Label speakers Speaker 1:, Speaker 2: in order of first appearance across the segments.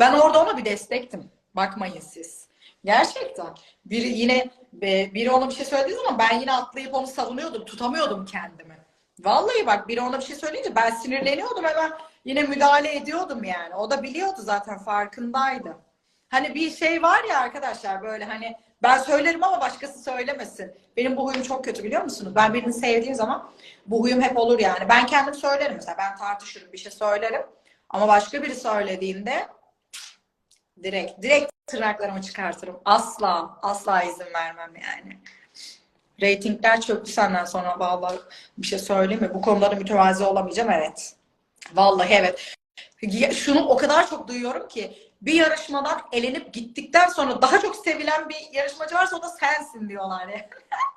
Speaker 1: Ben orada ona bir destektim. Bakmayın siz. Gerçekten. Biri yine be- biri ona bir şey söylediği zaman ben yine atlayıp onu savunuyordum. Tutamıyordum kendimi. Vallahi bak biri ona bir şey söyleyince ben sinirleniyordum hemen yine müdahale ediyordum yani. O da biliyordu zaten farkındaydı. Hani bir şey var ya arkadaşlar böyle hani ben söylerim ama başkası söylemesin. Benim bu huyum çok kötü biliyor musunuz? Ben birini sevdiğim zaman bu huyum hep olur yani. Ben kendim söylerim mesela ben tartışırım bir şey söylerim. Ama başka biri söylediğinde direkt direkt tırnaklarımı çıkartırım. Asla asla izin vermem yani. Ratingler çöktü senden sonra vallahi bir şey söyleyeyim mi? Bu konuda mütevazi olamayacağım evet. Vallahi evet. Şunu o kadar çok duyuyorum ki bir yarışmadan elenip gittikten sonra daha çok sevilen bir yarışmacı varsa o da sensin diyorlar ya.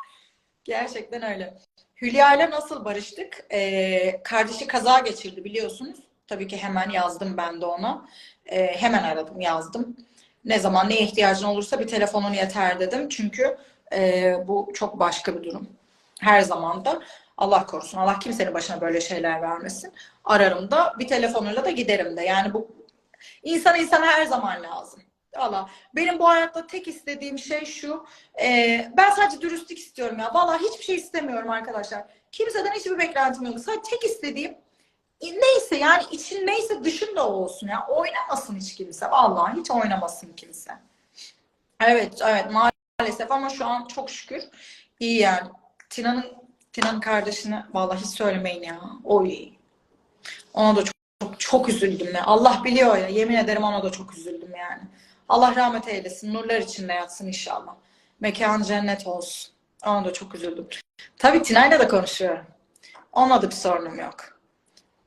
Speaker 1: Gerçekten öyle. Hülya ile nasıl barıştık? Ee, kardeşi kaza geçirdi biliyorsunuz. Tabii ki hemen yazdım ben de ona. Ee, hemen aradım yazdım. Ne zaman neye ihtiyacın olursa bir telefonun yeter dedim. Çünkü e, bu çok başka bir durum. Her zaman da Allah korusun. Allah kimsenin başına böyle şeyler vermesin. Ararım da bir telefonuyla da giderim de. Yani bu insan insana her zaman lazım. Valla benim bu hayatta tek istediğim şey şu. e, ben sadece dürüstlük istiyorum ya. Valla hiçbir şey istemiyorum arkadaşlar. Kimseden hiçbir beklentim yok. Sadece tek istediğim e, neyse yani için neyse dışında olsun ya. Oynamasın hiç kimse. Vallahi hiç oynamasın kimse. Evet, evet maalesef ama şu an çok şükür iyi yani. Tina'nın Tina'nın kardeşine vallahi hiç söylemeyin ya. Oy. Ona da çok çok, çok üzüldüm ya. Allah biliyor ya. Yemin ederim ona da çok üzüldüm yani. Allah rahmet eylesin. Nurlar içinde yatsın inşallah. Mekan cennet olsun. Ona da çok üzüldüm. Tabii Tina'yla da konuşuyorum. Onunla da bir sorunum yok.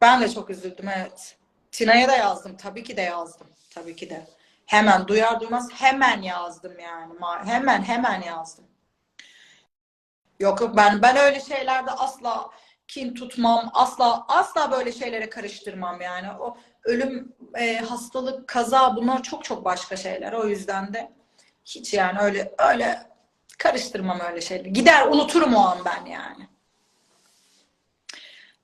Speaker 1: Ben de çok üzüldüm evet. Tina'ya da yazdım. Tabii ki de yazdım. Tabii ki de. Hemen duyar duymaz hemen yazdım yani. Hemen hemen yazdım. Yok yok ben ben öyle şeylerde asla kin tutmam. Asla asla böyle şeylere karıştırmam yani. O ölüm, e, hastalık, kaza bunlar çok çok başka şeyler. O yüzden de hiç yani öyle öyle karıştırmam öyle şeyleri. Gider unuturum o an ben yani.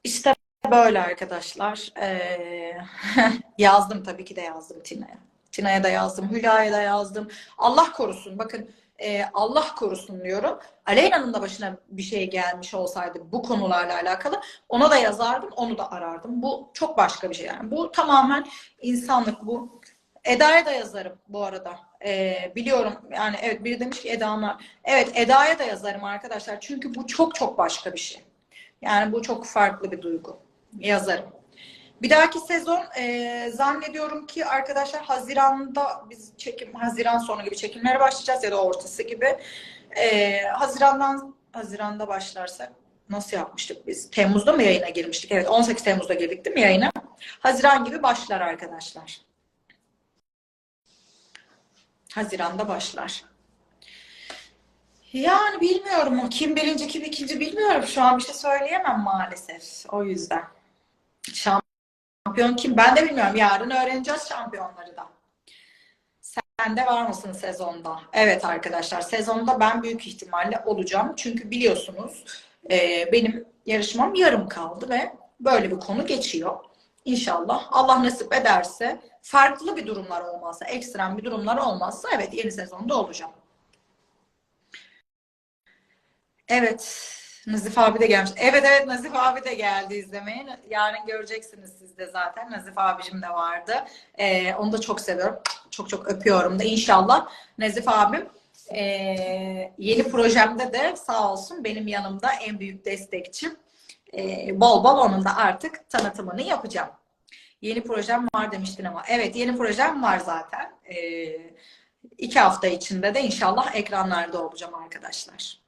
Speaker 1: İşte böyle arkadaşlar. Ee, yazdım tabii ki de yazdım Tina'ya. Tina'ya da yazdım, Hülya'ya da yazdım. Allah korusun. Bakın e, Allah korusun diyorum. Aleyna'nın da başına bir şey gelmiş olsaydı bu konularla alakalı ona da yazardım, onu da arardım. Bu çok başka bir şey yani. Bu tamamen insanlık bu. Eda'ya da yazarım bu arada. Ee, biliyorum yani evet biri demiş ki Eda'ma. Evet Eda'ya da yazarım arkadaşlar. Çünkü bu çok çok başka bir şey. Yani bu çok farklı bir duygu. Yazarım. Bir dahaki sezon e, zannediyorum ki arkadaşlar Haziran'da biz çekim Haziran sonu gibi çekimlere başlayacağız ya da ortası gibi. E, Haziran'dan Haziran'da başlarsak nasıl yapmıştık biz? Temmuz'da mı yayına girmiştik? Evet 18 Temmuz'da girdik değil mi yayına? Haziran gibi başlar arkadaşlar. Haziran'da başlar. Yani bilmiyorum. Kim birinci kim ikinci bilmiyorum. Şu an bir şey söyleyemem maalesef. O yüzden. Şampiyon kim? Ben de bilmiyorum. Yarın öğreneceğiz şampiyonları da. Sen de var mısın sezonda? Evet arkadaşlar. Sezonda ben büyük ihtimalle olacağım. Çünkü biliyorsunuz e, benim yarışmam yarım kaldı ve böyle bir konu geçiyor. İnşallah Allah nasip ederse farklı bir durumlar olmazsa, ekstrem bir durumlar olmazsa evet yeni sezonda olacağım. Evet. Nazif abi de gelmiş. Evet evet Nazif abi de geldi izlemeye. Yarın göreceksiniz siz de zaten. Nazif abicim de vardı. Ee, onu da çok seviyorum. Çok çok öpüyorum da inşallah. Nazif abim ee, yeni projemde de sağ olsun benim yanımda en büyük destekçim. Ee, bol bol onun da artık tanıtımını yapacağım. Yeni projem var demiştin ama. Evet yeni projem var zaten. Ee, iki hafta içinde de inşallah ekranlarda olacağım arkadaşlar.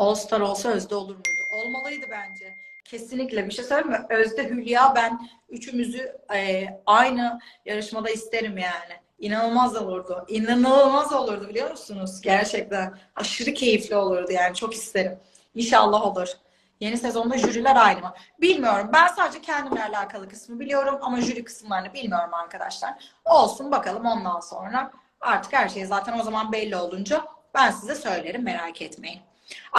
Speaker 1: All Star olsa Özde olur muydu? Olmalıydı bence. Kesinlikle. Bir şey söyleyeyim mi? Özde, Hülya ben üçümüzü e, aynı yarışmada isterim yani. İnanılmaz olurdu. İnanılmaz olurdu biliyor musunuz? Gerçekten. Aşırı keyifli olurdu yani. Çok isterim. İnşallah olur. Yeni sezonda jüriler aynı mı? Bilmiyorum. Ben sadece kendimle alakalı kısmı biliyorum ama jüri kısımlarını bilmiyorum arkadaşlar. Olsun bakalım ondan sonra. Artık her şey zaten o zaman belli olunca ben size söylerim merak etmeyin.